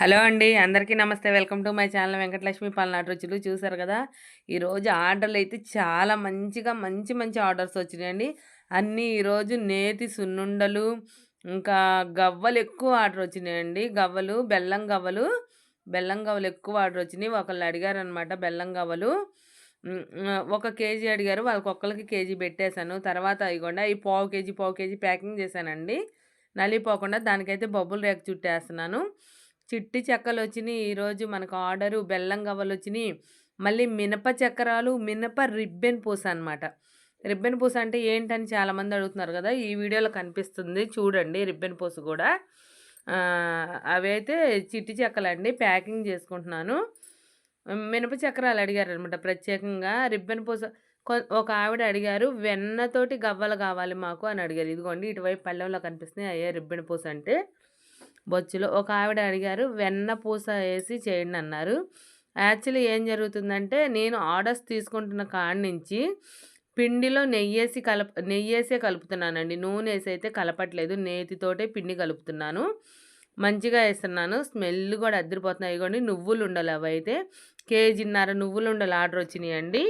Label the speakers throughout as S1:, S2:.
S1: Hello అండి అందరికీ నమస్తే. Welcome to my channel Venkatalakshmi Palnati రుచులు. చూసారు కదా ఈరోజు ఆర్డర్లు అయితే చాలా మంచిగా మంచి మంచి ఆర్డర్స్ వచ్చినాయండి. అన్నీ ఈరోజు నేతి సున్నుండలు ఇంకా గవ్వలు ఎక్కువ ఆర్డర్ వచ్చినాయండి. గవ్వలు బెల్లం గవ్వలు బెల్లం గవ్వలు ఎక్కువ ఆర్డర్ వచ్చినాయి. ఒకళ్ళు అడిగారు అనమాట బెల్లం గవ్వలు. ఒక కేజీ అడిగారు. వాళ్ళకి ఒక్కరికి కేజీ పెట్టేశాను. తర్వాత ఇగోండి ఈ పావు కేజీ పావు కేజీ ప్యాకింగ్ చేశానండి. నలిపోకుండా దానికైతే బొబ్బులు రేక చుట్టేస్తున్నాను. చిట్టి చెక్కలు వచ్చినాయి ఈరోజు మనకు ఆర్డరు బెల్లం గవ్వలు వచ్చినాయి మళ్ళీ మినప చక్రాలు మినప రిబ్బెన్ పూస అనమాట రిబ్బెన్ పూస అంటే ఏంటని చాలామంది అడుగుతున్నారు కదా ఈ వీడియోలో కనిపిస్తుంది చూడండి రిబ్బెన్ పూస కూడా. అవైతే చిట్టి చెక్కలండి ప్యాకింగ్ చేసుకుంటున్నాను. మినప చక్రాలు అడిగారు అనమాట ప్రత్యేకంగా రిబ్బెన్ పూస ఒక ఆవిడ అడిగారు వెన్నతోటి గవ్వలు కావాలి మాకు అని అడిగారు. ఇదిగోండి ఇటువైపు పళ్ళెంలో కనిపిస్తున్నాయి అయ్యే రిబ్బెన్ పూస అంటే. బొచ్చులో. ఒక ఆవిడ అడిగారు వెన్న పూస వేసి చేయండి అన్నారు. యాక్చువల్లీ ఏం జరుగుతుందంటే నేను ఆర్డర్స్ తీసుకుంటున్న కాడి నుంచి పిండిలో నెయ్యేసి కలప నెయ్యేసే కలుపుతున్నానండి. నూనె వేసి అయితే కలపట్లేదు. నేతితోటే పిండి కలుపుతున్నాను. మంచిగా వేస్తున్నాను. స్మెల్ కూడా అద్దరిపోతున్నాయి. కానీ నువ్వులు ఉండలు అవి అయితే. కేజీన్నర నువ్వులు ఉండలు ఆర్డర్ వచ్చినాయండి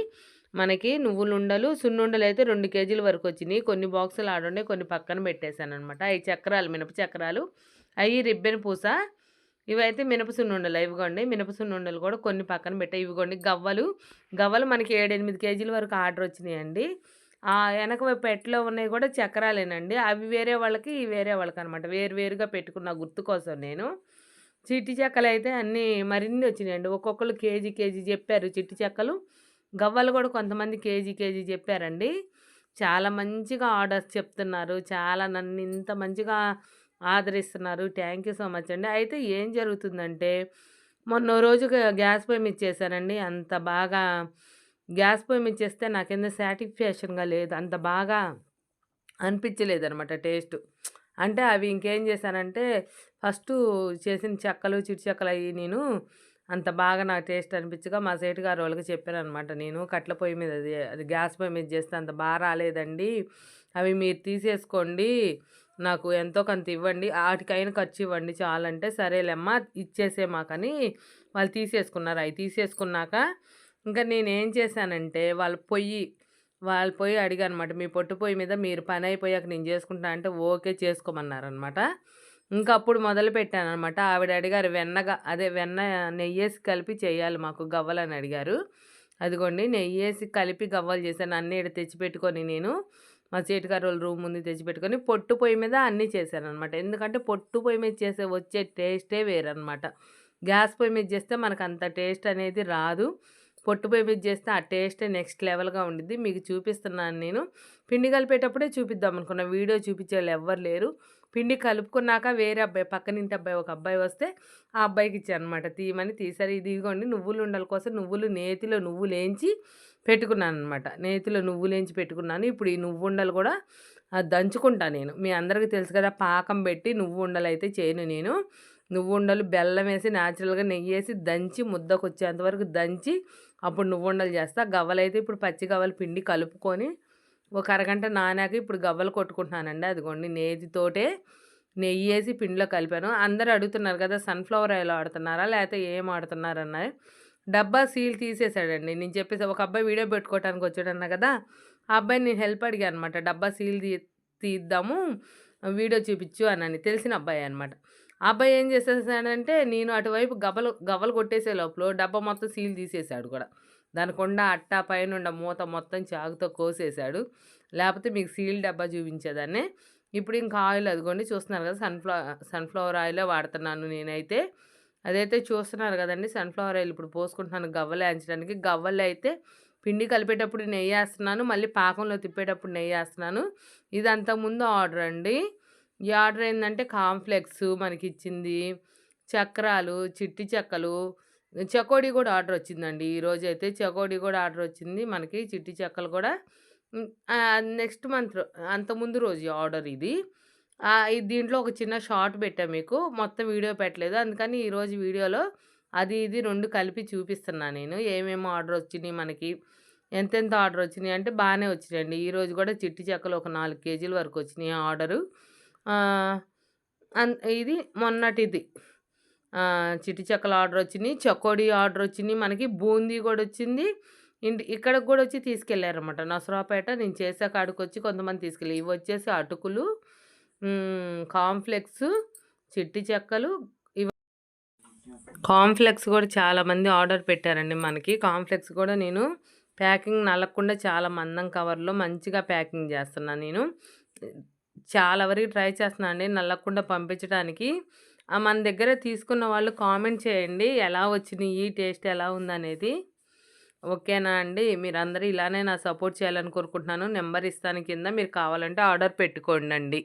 S1: మనకి నువ్వులు ఉండలు సున్నుండలు అయితే రెండు కేజీల వరకు వచ్చినాయి. కొన్ని బాక్సులు ఆర్డర్ ఉండే కొన్ని పక్కన పెట్టేశాను అనమాట అవి చక్రాలు మినప చక్రాలు. అవి రిబ్బెన్ పూస. ఇవైతే మినపసున్నుండలు ఇవిగోండి. మినపసున్నుండలు కూడా కొన్ని పక్కన పెట్టాయి ఇవిగోండి గవ్వలు. గవ్వలు మనకి ఏడెనిమిది కేజీల వరకు ఆర్డర్ వచ్చినాయండి. ఆ వెనక వైపు పెట్టలో ఉన్నాయి కూడా చక్రాలేనండి. అవి వేరే వాళ్ళకి వేరే వాళ్ళకి అనమాట వేరు వేరుగా పెట్టుకున్న గుర్తు కోసం నేను. చిట్టి చెక్కలు అయితే అన్నీ మరిన్ని వచ్చినాయండి. ఒక్కొక్కరు కేజీ కేజీ చెప్పారు చిట్టి చెక్కలు. గవ్వలు కూడా కొంతమంది కేజీ కేజీ చెప్పారండి. చాలా మంచిగా ఆర్డర్స్ చెప్తున్నారు. చాలా నన్ను ఇంత మంచిగా ఆదరిస్తున్నారు. థ్యాంక్ యూ సో మచ్ అండి. అయితే ఏం జరుగుతుందంటే మొన్న రోజు గ్యాస్ పొయ్యి ఇచ్చేసానండి అంత బాగా గ్యాస్ పొయ్యి ఇచ్చేస్తే చేస్తే నాకేందో సాటిస్ఫాక్షన్గా లేదు. అంత బాగా అనిపించలేదు అనమాట టేస్ట్. అంటే అవి ఇంకేం చేశానంటే ఫస్ట్ చేసిన చెక్కలు చిట్టు చెక్కలు అవి నేను అంత బాగా నాకు టేస్ట్ అనిపించగా మా సేటు గారు వాళ్ళకి చెప్పాను అనమాట నేను కట్ల పొయ్యి మీద అది అది గ్యాస్ పొయ్యి మీద చేస్తే అంత బాగా రాలేదండి. అవి మీరు తీసేసుకోండి. నాకు ఎంతో కొంత ఇవ్వండి. వాటికైనా ఖర్చు ఇవ్వండి చాలంటే సరేలేమ్మా ఇచ్చేసే మాకని వాళ్ళు తీసేసుకున్నారు. అవి తీసేసుకున్నాక ఇంకా నేనేం చేశానంటే వాళ్ళ పొయ్యి వాళ్ళు పొయ్యి అడిగానమాట. మీ పొట్టు పొయ్యి మీద మీరు పని అయిపోయాక నేను చేసుకుంటా అంటే ఓకే చేసుకోమన్నారనమాట. ఇంకా అప్పుడు మొదలు పెట్టానమాట ఆవిడ అడిగారు వెన్నగా అదే వెన్న నెయ్యేసి కలిపి చేయాలి మాకు గవ్వలని అడిగారు. అదిగోండి నెయ్యేసి కలిపి గవ్వలు చేశాను. అన్నీ ఇక్కడ తెచ్చిపెట్టుకొని నేను మా చేతిగారు వాళ్ళు రూమ్ ముందు తెచ్చిపెట్టుకొని పొట్టు పొయ్యి మీద అన్నీ చేశానమాట ఎందుకంటే పొట్టు పొయ్యి మీద చేసే వచ్చే టేస్టే వేరనమాట. గ్యాస్ పొయ్యి మీద చేస్తే మనకు అంత టేస్ట్ అనేది రాదు. పొట్టు పొయ్యి మీద చేస్తే ఆ టేస్ట్ నెక్స్ట్ లెవెల్గా ఉండిద్ది. మీకు చూపిస్తున్నాను నేను. పిండి కలిపేటప్పుడే చూపిద్దాం అనుకున్న. వీడియో చూపించే వాళ్ళు ఎవ్వరు లేరు. పిండి కలుపుకున్నాక వేరే అబ్బాయి పక్కనింటి అబ్బాయి ఒక అబ్బాయి వస్తే ఆ అబ్బాయికి ఇచ్చాను అనమాట తీయమని తీసారు. ఇది ఇదిగోండి నువ్వులు ఉండల కోసం నువ్వులు నేతిలో నువ్వులు వేయించి పెట్టుకున్నాను అనమాట నేతిలో నువ్వు లేంచి పెట్టుకున్నాను. ఇప్పుడు ఈ నువ్వు ఉండలు కూడా దంచుకుంటాను నేను. మీ అందరికీ తెలుసు కదా పాకం పెట్టి నువ్వు ఉండలు అయితే చేయను నేను. నువ్వు ఉండలు బెల్లం వేసి న్యాచురల్గా నెయ్యి వేసి దంచి ముద్దకు వచ్చేంతవరకు దంచి అప్పుడు నువ్వు ఉండలు చేస్తా. గవ్వలైతే ఇప్పుడు పచ్చి గవ్వలు పిండి కలుపుకొని ఒక అరగంట నానాక ఇప్పుడు గవ్వలు కొట్టుకుంటున్నానండి. అదిగోండి నేతితోటే నెయ్యి వేసి పిండిలో కలిపాను. అందరూ అడుగుతున్నారు కదా సన్ఫ్లవర్ ఆయిల్ ఆడుతున్నారా లేకపోతే ఏం ఆడుతున్నారన్నారు డబ్బా సీల్ తీసేసాడండి. నేను చెప్పేసి ఒక అబ్బాయి వీడియో పెట్టుకోవడానికి వచ్చాడన్నా కదా ఆ అబ్బాయి నేను హెల్ప్ అడిగాను అనమాట డబ్బా సీల్ తీ తీద్దాము వీడియో చూపించు అని తెలిసిన అబ్బాయి అనమాట. ఆ అబ్బాయి ఏం చేసేసాడంటే నేను అటువైపు గబలు గబలు కొట్టేసే లోపల డబ్బా మొత్తం సీల్ తీసేసాడు కూడా. దానికొండ అట్టా పైన మూత మొత్తం చాకుతో కోసేసాడు. లేకపోతే మీకు సీల్ డబ్బా చూపించేదాన్ని. ఇప్పుడు ఇంకా ఆయిల్ అదిగోండి చూస్తున్నారు కదా సన్ఫ్లవర్ సన్ఫ్లవర్ ఆయిలే వాడుతున్నాను నేనైతే. అదైతే చూస్తున్నారు కదండి సన్ఫ్లవర్ ఆయిల్ ఇప్పుడు పోసుకుంటున్నాను గవ్వలు వేయించడానికి. గవ్వలు అయితే పిండి కలిపేటప్పుడు నెయ్యి వేస్తున్నాను మళ్ళీ పాకంలో తిప్పేటప్పుడు నెయ్యి వేస్తున్నాను. ఇది అంతకుముందు ఆర్డర్ అండి. ఈ ఆర్డర్ ఏంటంటే కాంఫ్లెక్స్ మనకి ఇచ్చింది. చక్రాలు చిట్టి చెక్కలు చకోడీ కూడా ఆర్డర్ వచ్చిందండి. ఈరోజు అయితే చకోడీ కూడా ఆర్డర్ వచ్చింది మనకి చిట్టి చెక్కలు కూడా. నెక్స్ట్ మంత్ అంతకుముందు రోజు ఆర్డర్ ఇది. దీంట్లో ఒక చిన్న షార్ట్ పెట్టా మీకు. మొత్తం వీడియో పెట్టలేదు. అందుకని ఈరోజు వీడియోలో అది ఇది రెండు కలిపి చూపిస్తున్నాను నేను. ఏమేమి ఆర్డర్ వచ్చినాయి మనకి ఎంతెంత ఆర్డర్ వచ్చినాయి అంటే బాగానే వచ్చినాయండి. ఈరోజు కూడా చిట్టి చెక్కలు ఒక నాలుగు కేజీల వరకు వచ్చినాయి ఆర్డరు. ఇది మొన్నటిది చిట్టి చెక్కలు ఆర్డర్ వచ్చినాయి చకోడీ ఆర్డర్ వచ్చింది మనకి బూందీ కూడా వచ్చింది. ఇంటి ఇక్కడికి కూడా వచ్చి తీసుకెళ్ళారనమాట నసరాపేట నేను చేసే కాడికొచ్చి కొంతమంది తీసుకెళ్ళి ఇవి వచ్చేసి అటుకులు, కాంఫ్లెక్స్ చిట్టి చెక్కలు ఇవ కూడా చాలామంది ఆర్డర్ పెట్టారండి మనకి. కాంఫ్లెక్స్ కూడా నేను ప్యాకింగ్ నలగకుండా చాలా మందం కవర్‌లో మంచిగా ప్యాకింగ్ చేస్తున్నాను నేను. చాలా వరకు ట్రై చేస్తున్నాను అండి నల్లకుండా పంపించడానికి. మన దగ్గర తీసుకున్న వాళ్ళు కామెంట్ చేయండి. ఎలా వచ్చినియి? టేస్ట్ ఎలా ఉందనేది. ఓకేనా అండి? మీరందరూ ఇలానే నా సపోర్ట్ చేయాలని కోరుకుంటున్నాను. నెంబర్ ఇస్తాను కింద. మీరు కావాలంటే ఆర్డర్ పెట్టుకోండి